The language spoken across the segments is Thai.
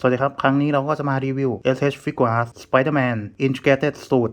สวัสดีครับ ครั้งนี้เราก็จะมารีวิว SH Figuarts Spider-Man Integrated Suit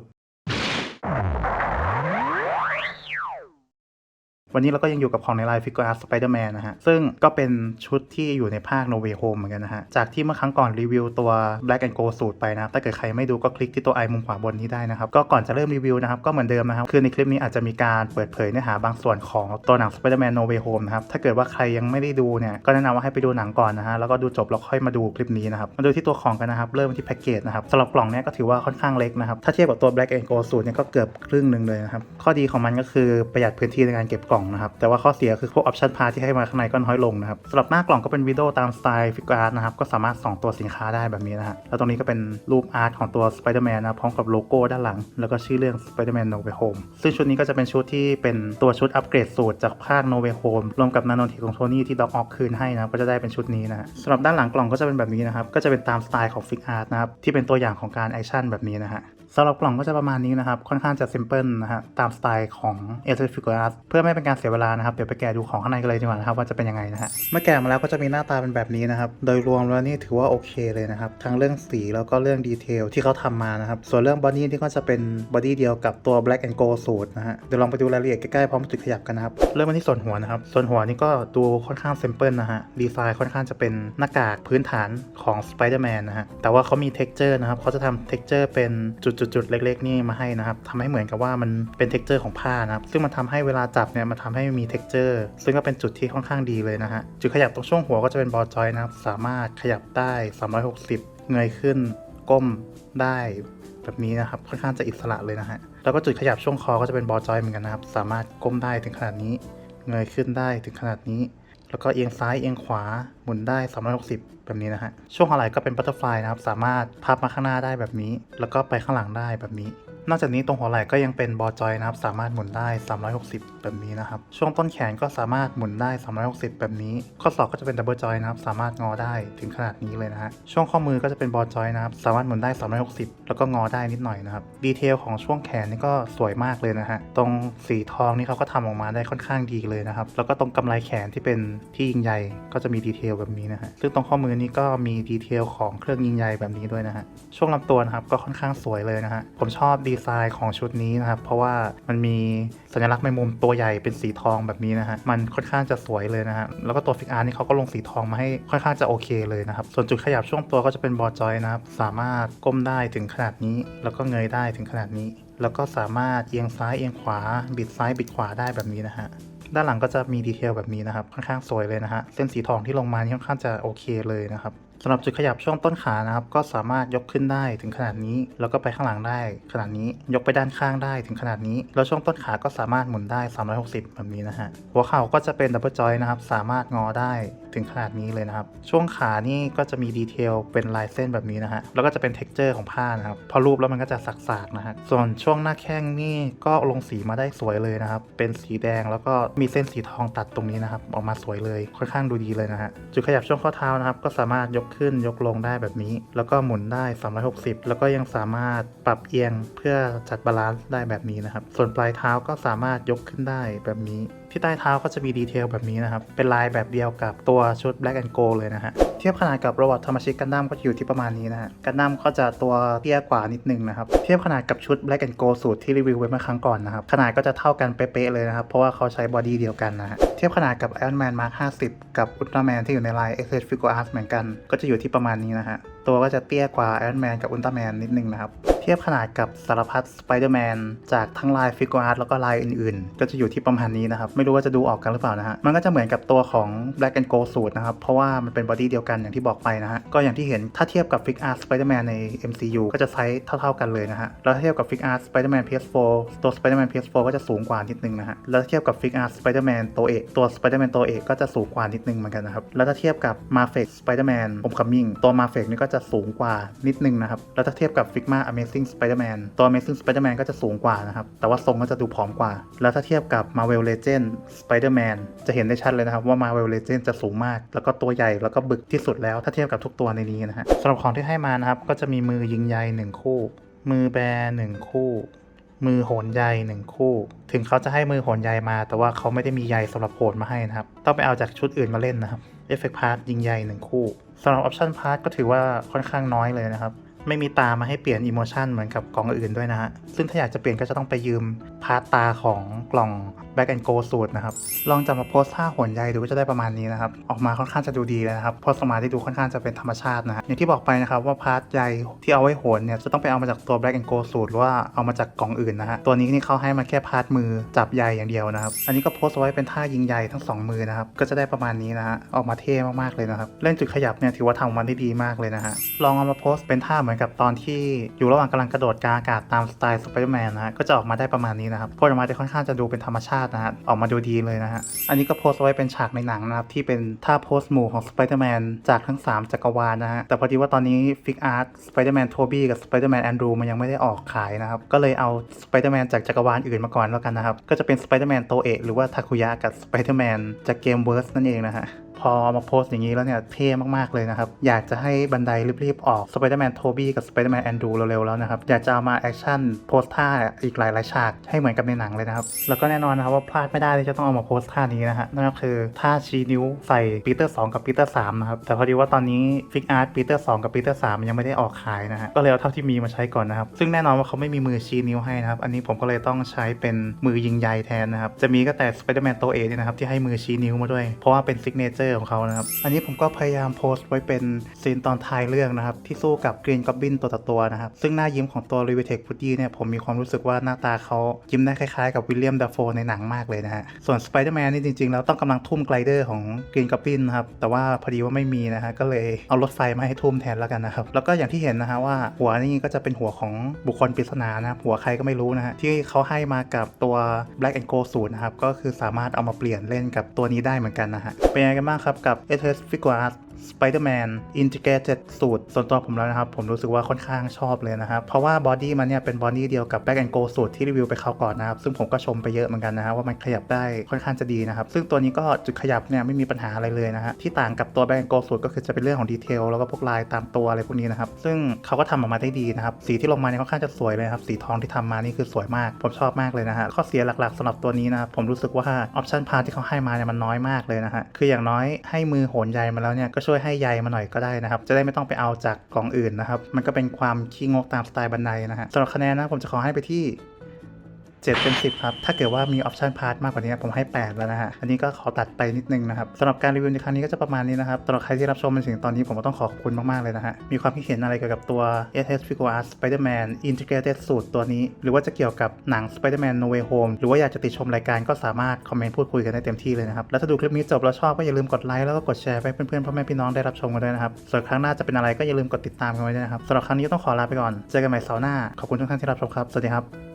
วันนี้เราก็ยังอยู่กับของในไลน์ Figure Art Spider-Man นะฮะ ซึ่งก็เป็นชุดที่อยู่ในภาค No Way Home เหมือนกันนะฮะ จากที่เมื่อครั้งก่อนรีวิวตัว Black and Gold Suit ไปนะครับถ้าเกิดใครไม่ดูก็คลิกที่ตัวไอมุมขวาบนนี้ได้นะครับ ก็ก่อนจะเริ่มรีวิวนะครับ ก็เหมือนเดิมนะครับ คือในคลิปนี้อาจจะมีการเปิดเผยเนื้อหาบางส่วนของตัวหนัง Spider-Man No Way Home นะครับ ถ้าเกิดว่าใครยังไม่ได้ดูเนี่ยก็แนะนำว่าให้ไปดูหนังก่อนนะฮะแล้วก็ดูจบแล้วค่อยมาดูคลิปนี้นะครับมาดูที่ตัวของกันนะครับเริ่มที่แพ็กเกจนะครับสำหรับกล่องเนี้ยก็ถือว่าค่อนข้างเล็กนะครับถ้าเทียบกับตัว Black and Gold Suit เนี่ยก็เกือบครึ่งหนึ่งเลยนะครับข้อดีของมันก็คือประหยัดพื้นที่ในการเก็บกล่องนะครับ แต่ว่าข้อเสียคือพวกออปชันพาที่ให้มาข้างในก็น้อยลงนะครับสำหรับหน้ากล่องก็เป็นวิดีโอตามสไตล์ฟิกอาร์ตนะครับ ก็สามารถส่องตัวสินค้าได้แบบนี้นะฮะ แล้วตรงนี้ก็เป็นรูปอาร์ตของตัว Spider-Man นนะพร้อมกับโลโก้ด้านหลัง แล้วก็ชื่อเรื่อง Spider-Man No Way Home ซึ่งชุดนี้ก็จะเป็นชุดที่เป็นตัวชุดอัปเกรดสูตรจากภาค No Way Home รวมกับนาโนทีของโทนี่ที่ด็อกออกคืนให้นะก็จะได้เป็นชุดนี้นะฮะสำหรับด้านหลังกล่องก็จะเป็นแบบนี้นะครับก็จะเป็นตามสไตล์ของฟิกอาร์ตนะครับที่เป็นตัวอย่างของการแอคชั่นแบบนี้นะฮะ สำหรับกล่องก็จะประมาณนี้นะครับ ค่อนข้างจะซิมเพิลนะฮะตามสไตล์ของ a s f i g u r a s เพื่อไม่เป็นการเสียเวลานะครับ เดี๋ยวไปแกะดูของข้างในกันเลยดีกว่านะครับว่าจะเป็นยังไงนะฮะเมื่อแกะมาแล้วก็จะมีหน้าตาเป็นแบบนี้นะครับ โดยรวมแล้วนี่ถือว่าโอเคเลยนะครับ ทั้งเรื่องสีแล้วก็เรื่องดีเทลที่เขาทำมานะครับ ส่วนเรื่องบอดี้นี่ก็จะเป็นบอดี้เดียวกับตัว Black and Gold Suit นะฮะเดี๋ยวลองไปดูรายละเอียดใกล้ๆพร้อมจุดขยับกันนะครับเริ่มมาที่ส่วนหัวนะครับส่วนหัวนี่ก็ดูค่อนข้างซิมเพิลนะฮะดีไซน์ค่อนข้างจะเป็นหน้ากากพื้นฐานของ Spider-Man นะฮะแต่ว่าเขามี texture นะครับเขาจะทำ texture เป็นจุดๆๆเล็ก ๆ นี่มาให้นะครับทำให้เหมือนกับว่ามันเป็น texture ของผ้านะครับ ซึ่งมันทำให้เวลาจับเนี่ยมันทำให้มี texture ซึ่งก็เป็นจุดที่ค่อนข้างดีเลยนะฮะจุดขยับตรงช่วงหัวก็จะเป็นบอลจอยนะครับ สามารถขยับได้ 360 เงยขึ้น ก้มได้แบบนี้นะครับค่อนข้างจะอิสระเลยนะฮะแล้วก็จุดขยับช่วงคอก็จะเป็นบอลจอยเหมือนกันนะครับ สามารถก้มได้ถึงขนาดนี้ เงยขึ้นได้ถึงขนาดนี้ แล้วก็เอียงซ้ายเอียงขวาหมุนได้ 360 แบบนี้นะฮะ ช่วงหัวไหล่ก็เป็นบัตเตอร์ฟลายนะครับ สามารถพับมาข้างหน้าได้แบบนี้ แล้วก็ไปข้างหลังได้แบบนี้ นอกจากนี้ตรงหัวไหล่ก็ยังเป็นบอลจอยนะครับ สามารถหมุนได้ 360 แบบนี้นะครับ ช่วงต้นแขนก็สามารถหมุนได้ 360 แบบนี้ ข้อศอกก็จะเป็นดับเบิลจอยนะครับ สามารถงอได้ถึงขนาดนี้เลยนะฮะ ช่วงข้อมือก็จะเป็นบอลจอยนะครับ สามารถหมุนได้ 360 แล้วก็งอได้นิดหน่อยนะครับ ดีเทลของช่วงแขนนี่ก็สวยมากเลยนะฮะ ตรงสีทองนี่เขาก็ทำออกมาได้ค่อนข้างดีเลยนะครับ แล้วก็ตรงกำไรแขนที่เป็นที่ยิงใยก็จะมีดีเทลแบบนี้นะฮะ ซึ่งตรงข้อมือนี่ก็มีดีเทลของเครื่องยิงใยแบบนี้ด้วยนะฮะ ช่วงลำตัวนะครับก็ค่อนข้างสวยเลยนะฮะ ผมชอบดีีไซน์ของชุดนี้นะครับ เพราะว่ามันมีสัญลักษณ์ในมุมตัวใหญ่เป็นสีทองแบบนี้นะฮะ มันค่อนข้างจะสวยเลยนะฮะ แล้วก็ตัวฟิกอาร์นี่เขาก็ลงสีทองมาให้ค่อนข้างจะโอเคเลยนะครับ ส่วนจุดขยับช่วงตัวก็จะเป็นบอจอยนะครับ สามารถก้มได้ถึงขนาดนี้ แล้วก็เงยได้ถึงขนาดนี้ แล้วก็สามารถเอียงซ้ายเอียงขวา บิดซ้ายบิดขวาได้แบบนี้นะฮะด้านหลังก็จะมีดีเทลแบบนี้นะครับ ค่อนข้างสวยเลยนะฮะ เส้นสีทองที่ลงมานี่ค่อนข้างจะโอเคเลยนะครับ สำหรับจุดขยับช่วงต้นขานะครับก็สามารถยกขึ้นได้ถึงขนาดนี้ แล้วก็ไปข้างหลังได้ขนาดนี้ยกไปด้านข้างได้ถึงขนาดนี้ แล้วช่วงต้นขาก็สามารถหมุนได้ 360 แบบนี้นะฮะหัวเข่าก็จะเป็นดับเบิลจอยนะครับสามารถงอได้ถึงขนาดนี้เลยนะครับ ช่วงขานี่ก็จะมีดีเทลเป็นลายเส้นแบบนี้นะฮะแล้วก็จะเป็นเท็กเจอร์ของผ้านะครับพอรูปแล้วมันก็จะสักๆนะฮะส่วนช่วงหน้าแข้งนี่ก็ลงสีมาได้สวยเลยนะครับเป็นสีแดงแล้วก็มีเส้นสีทองตัดตรงนี้นะครับออกมาสวยเลยค่อนข้างดูดีเลยนะฮะจุดขยับช่วงข้อเท้านะครับก็สามารถยกขึ้นยกลงได้แบบนี้ แล้วก็หมุนได้ 360 แล้วก็ยังสามารถปรับเอียงเพื่อจัดบาลานซ์ได้แบบนี้นะครับ ส่วนปลายเท้าก็สามารถยกขึ้นได้แบบนี้ ที่ใต้เท้าก็จะมีดีเทลแบบนี้นะครับ เป็นลายแบบเดียวกับตัวชุด Black and Gold เลยนะฮะ เทียบขนาดกับโรบอทธรรมชิกกันดั้มก็อยู่ที่ประมาณนี้นะฮะ กันดั้มก็จะตัวเตี้ยกว่านิดนึงนะครับ เทียบขนาดกับชุด Black and Gold สูตรที่รีวิวไว้เมื่อครั้งก่อนนะครับ ขนาดก็จะเท่ากันเป๊ะๆเลยนะครับ เพราะว่าเขาใช้บอดี้เดียวกันนะฮะ เทียบขนาดกับ Iron Man Mark 50 กับ Ultraman ที่อยู่ในลาย x h Figure Arts เหมือนกัน ก็จะอยู่ที่ประมาณนี้นะฮะ ตัวก็จะเตี้ยกว่า Iron Man กับ Ultraman นิดนึงนะครับ เทียบขนาดกับสารพัด Spider-Man จากทั้งลาย Figure Art แล้วก็ลายอื่นๆ ก็จะอยู่ที่ประมาณนี้นะครับ ไม่รู้ว่าจะดูออกกันหรือเปล่านะฮะ มันก็จะเหมือนกับตัวของ Black and Gold สูตรนะครับ เพราะว่ามันเป็นบอดี้เดียวกันอย่างที่บอกไปนะฮะ ก็อย่างที่เห็นถ้าเทียบกับ Fig Art Spider-Man ใน MCU ก็จะไซส์เท่าๆกันเลยนะฮะ แล้วเทียบกับ Fig Art Spider-Man PS4 ตัว Spider-Man PS4 ก็จะสูงกว่านิดนึงนะฮะ แล้วเทียบกับ Fig Art Spider-Man ตัวเอกตัว Spider-Man ตัวเอกก็จะสูงกว่านิดนึงเหมือนกันนะครับแล้วถ้าเทียบกับ Marvel Spider-Man Homecoming ตัว Marvel นี่ก็จะสูงกว่านิดนึงนะครับแล้วถ้าเทียบกับ Figma Amazing Spider-Man ตัว Amazing Spider-Man ก็จะสูงกว่านะครับ แต่ว่าทรงก็จะดูผอมกว่า แล้วถ้าเทียบกับ Marvel Legend Spider-Man จะเห็นได้ชัดเลยนะครับว่า Marvel Legend จะสูงมาก แล้วก็ตัวใหญ่แล้วก็บึกที่สุดแล้วถ้าเทียบกับทุกตัวในนี้นะฮะสำหรับของที่ให้มานะครับก็จะมีมือยิงใยหนึ่งคู่ มือแบหนึ่งคู่มือโหนใยหนึ่งคู่ ถึงเขาจะให้มือโหนใยมา แต่ว่าเขาไม่ได้มีใยสำหรับโหนมาให้นะครับ ต้องไปเอาจากชุดอื่นมาเล่นนะครับเอฟเฟกต์พาร์ทยิงใยหนึ่งคู่สำหรับออปชันพาร์ทก็ถือว่าค่อนข้างน้อยเลยนะครับ ไม่มีตามาให้เปลี่ยนอิโมชันเหมือนกับกองอื่นด้วยนะฮะ ซึ่งถ้าอยากจะเปลี่ยนก็จะต้องไปยืม พาร์ตตาของกล่อง Back and Go สูตรนะครับ ลองจับมาโพสท่าโหนใยดูก็จะได้ประมาณนี้นะครับ ออกมาค่อนข้างจะดูดีเลยนะครับโพสออกมาที่ดูค่อนข้างจะเป็นธรรมชาตินะฮะอย่างที่บอกไปนะครับว่าพาร์ทใยที่เอาไว้หนเนี่ยจะต้องไปเอามาจากตัว Black and Go สูตรหรือว่าเอามาจากกล่องอื่นนะฮะตัวนี้นี่เขาให้มาแค่พาร์ทมือจับใยอย่างเดียวนะครับอันนี้ก็โพสเอาไว้เป็นท่ายิงใยทั้งสองมือนะครับก็จะได้ประมาณนี้นะฮะออกมาเท่มากๆเลยนะครับเล่นจุดขยับเนี่ยถือว่าทำออกมันได้ดีมากเลยนะฮะลองเอามาโพสเป็นท่าเหมือนกับตอนที่อยู่ระหว่างกำลังกระโดดกลางอากาศตามสไตล์สไปเดอร์แมนนะฮะก็จะออกมาได้ประมาณนี้นะครับโพสออกมาจะค่อนข้างจะดูเป็นธรรมชาตินะฮะออกมาดูดีเลยนะฮะอันนี้ก็โพสเอาไว้เป็นฉากในหนังนะครับที่เป็นท่าโพสหมู่ของสไปเดอร์แมนจากทั้ง 3 จักรวาลนะฮะแต่พอดีว่าตอนนี้ฟิกอาร์ตสไปเดอร์แมนโทบี้กับสไปเดอร์แมนแอนดรูมันยังไม่ได้ออกขายนะครับก็เลยเอาสไปเดอร์แมนจากจักรวาลอื่นมาก่อนแล้วกันนะครับก็จะเป็นสไปเดอร์แมนโตเอะหรือว่าทาคุยะกับสไปเดอร์แมนจากเกมเวิร์สนั่นเองนะฮะ พอมาโพสต์อย่างนี้แล้วเนี่ยเท่มากๆเลยนะครับ อยากจะให้บันไดรีบๆออกสไปเดอร์แมนโทบี้กับสไปเดอร์แมนแอนดรูเร็วๆแล้วนะครับ อยากจะเอามาแอคชั่นโพสท่าอีกหลายๆฉากให้เหมือนกับในหนังเลยนะครับ แล้วก็แน่นอนนะครับว่าพลาดไม่ได้ที่จะต้องเอามาโพสท่านี้นะฮะนั่นก็คือท่าชี้นิ้วใส่ปีเตอร์2กับปีเตอร์3นะครับแต่พอดีว่าตอนนี้ฟิกอาร์ตปีเตอร์2กับปีเตอร์3ยังไม่ได้ออกขายนะฮะก็เลยเอาเท่าที่มีมาใช้ก่อนนะครับซึ่งแน่นอนว่าเขาไม่มีมือชี้นิ้วให้นะครับอันนี้ผมก็เลยต้องใช้เป็นมือยิงใยแทนนะครับจะมีก็แต่สไปเดอร์แมนโตเอเนี่ยนะครับที่ให้มือชี้นิ้วมาด้วย เพราะว่าเป็นซิกเนเจอร์ของเขานะครับ อันนี้ผมก็พยายามโพสต์ไว้เป็นซีนตอนท้ายเรื่องนะครับ ที่สู้กับกรีนกอบบินตัวต่อตัวนะครับ ซึ่งหน้ายิ้มของตัวรีเวเทคพุดดี้เนี่ยผมมีความรู้สึกว่าหน้าตาเขายิ้มได้คล้ายๆกับวิลเลียมดัฟโฟในหนังมากเลยนะฮะส่วนสไปเดอร์แมนนี่จริงๆ แล้วต้องกำลังทุ่มไกลเดอร์ของกรีนกอบบินนะครับแต่ว่าพอดีว่าไม่มีนะฮะก็เลยเอารถไฟมาให้ทุ่มแทนแล้วกันนะครับแล้วก็อย่างที่เห็นนะฮะว่าหัวนี่ก็จะเป็นหัวของบุคคลปริศนานะครับหัวใครก็ไม่รู้นะฮะที่เขาให้มากับตัว Black and Gold สูตรนะครับก็คือสามารถเอามาเปลี่ยนเล่นกับตัวนี้ได้เหมือนกันนะฮะเป็นยังไงกันบ้างครับกับ s s Figuarts Spider-Man Integrated สูตรส่วนตัวผมแล้วนะครับ ผมรู้สึกว่าค่อนข้างชอบเลยนะครับ เพราะว่าบอดี้มันเนี่ยเป็นบอดี้เดียวกับ Back and Go สูตรที่รีวิวไปคราวก่อนนะครับ ซึ่งผมก็ชมไปเยอะเหมือนกันนะฮะว่ามันขยับได้ค่อนข้างจะดีนะครับ ซึ่งตัวนี้ก็จุดขยับเนี่ยไม่มีปัญหาอะไรเลยนะฮะที่ต่างกับตัว Back and Go สูตรก็คือจะเป็นเรื่องของดีเทลแล้วก็พวกลายตามตัวอะไรพวกนี้นะครับซึ่งเขาก็ทำออกมาได้ดีนะครับสีที่ลงมาเนี่ยค่อนข้างจะสวยเลยครับสีทองที่ทำมานี่คือสวยมาก ผมชอบมากเลยนะฮะข้อเสียหลักๆสำหรับตัวนี้นะครับผมรู้สึกว่าออปชันพาที่เขาให้มาเนี่ยมันน้อยมากเลยนะฮะคืออย่างน้อยให้มือโหนใยมาแล้วเนี่ยก็ช่วยวยให้ใยมาหน่อยก็ได้นะครับ จะได้ไม่ต้องไปเอาจากกล่องอื่นนะครับ มันก็เป็นความขี้งกตามสไตล์บันไดนะฮะสำหรับคะแนนนะผมจะขอให้ไปที่ 7 เป็น 10 ครับ ถ้าเกิดว่ามีออปชันพาร์ทมากกว่านี้ผมให้ 8 แล้วนะฮะ อันนี้ก็ขอตัดไปนิดนึงนะครับสำหรับการรีวิวในครั้งนี้ก็จะประมาณนี้นะครับสำหรับใครที่รับชมมาถึงตอนนี้ผมก็ต้องขอขอบคุณมาก ๆ เลยนะฮะ มีความคิดเห็นอะไรเกี่ยวกับตัว SS Figure Art Spider-Man Integrated สูตรตัวนี้ หรือว่าจะเกี่ยวกับหนัง Spider-Man No Way Home หรือว่าอยากจะติดชมรายการก็สามารถคอมเมนต์พูดคุยกันได้เต็มที่เลยนะครับ แล้วถ้าดูคลิปนี้จบแล้วชอบก็อย่าลืมกดไลค์แล้วก็กดแชร์ไปให้เพื่อนๆพ่อแม่พี่น้องได้รับชมกันด้วยนะครับ ส่วนครั้งหน้าจะเป็นอะไรก็อย่าลืมกดติดตามกันไว้ด้วยนะครับสำหรับครั้งนี้ต้องขอลาไปก่อน เจอกันใหม่เสาร์หน้า ขอบคุณทุกท่านที่รับชมครับ สวัสดีครับ